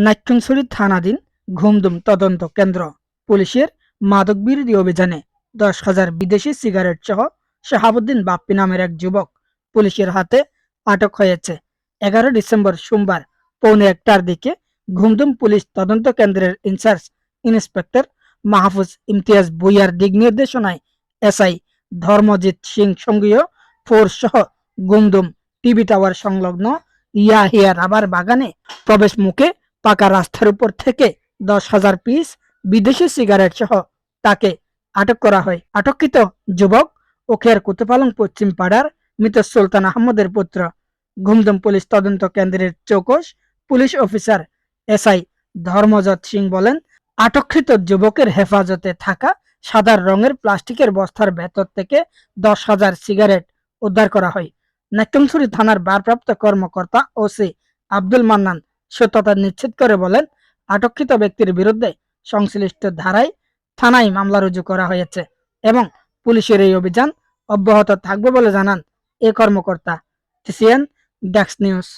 নাট্যংছড়ি থানাধীন ঘুমদুম তদন্ত কেন্দ্র। পুলিশের মাদক বিরোধী অভিযানে দশ হাজার বিদেশি সিগারেট সহ শাহাবুদ্দিন বাপ্পি নামের এক যুবক পুলিশের হাতে আটক হয়েছে। এগারো ডিসেম্বর সোমবার পৌনে একটার দিকে ঘুমদুম পুলিশ তদন্ত কেন্দ্রের ইনচার্জ ইন্সপেক্টর মাহফুজ ইমতিয়াজ ভুইয়ার দিক নির্দেশনায় এসআই ধর্মজিৎ সিং সঙ্গীয় ফোর্স সহ গুমদুম টিভি টাওয়ার সংলগ্ন ইয়াহিয়া রাবার বাগানে প্রবেশ মুখে পাকা রাস্তার উপর থেকে দশ হাজার পিস বিদেশি সিগারেট সহ তাকে আটক করা হয়। আটককৃত যুবক ওখের কুতুপালং পশ্চিম পাড়ার মৃত সুলতান আহমদের পুত্র। ঘুমদুম পুলিশ তদন্ত কেন্দ্রের চৌকস police officer SI Dharmajit Singh বলেন, আটককৃত যুবকের হেফাজতে থাকা সাদা রঙের প্লাস্টিকের বস্তার ভেতর থেকে দশ হাজার সিগারেট উদ্ধার করা হয়। নাট্যংছড়ি থানার ভারপ্রাপ্ত কর্মকর্তা ওসি আব্দুল মান্নান সত্যতা নিশ্চিত করে বলেন, আটককৃত ব্যক্তির বিরুদ্ধে সংশ্লিষ্ট ধারায় থানায় মামলা রুজু করা হয়েছে এবং পুলিশের এই অভিযান অব্যাহত থাকবে বলে জানান এ কর্মকর্তা, টিসিএন, ডেক্স নিউজ।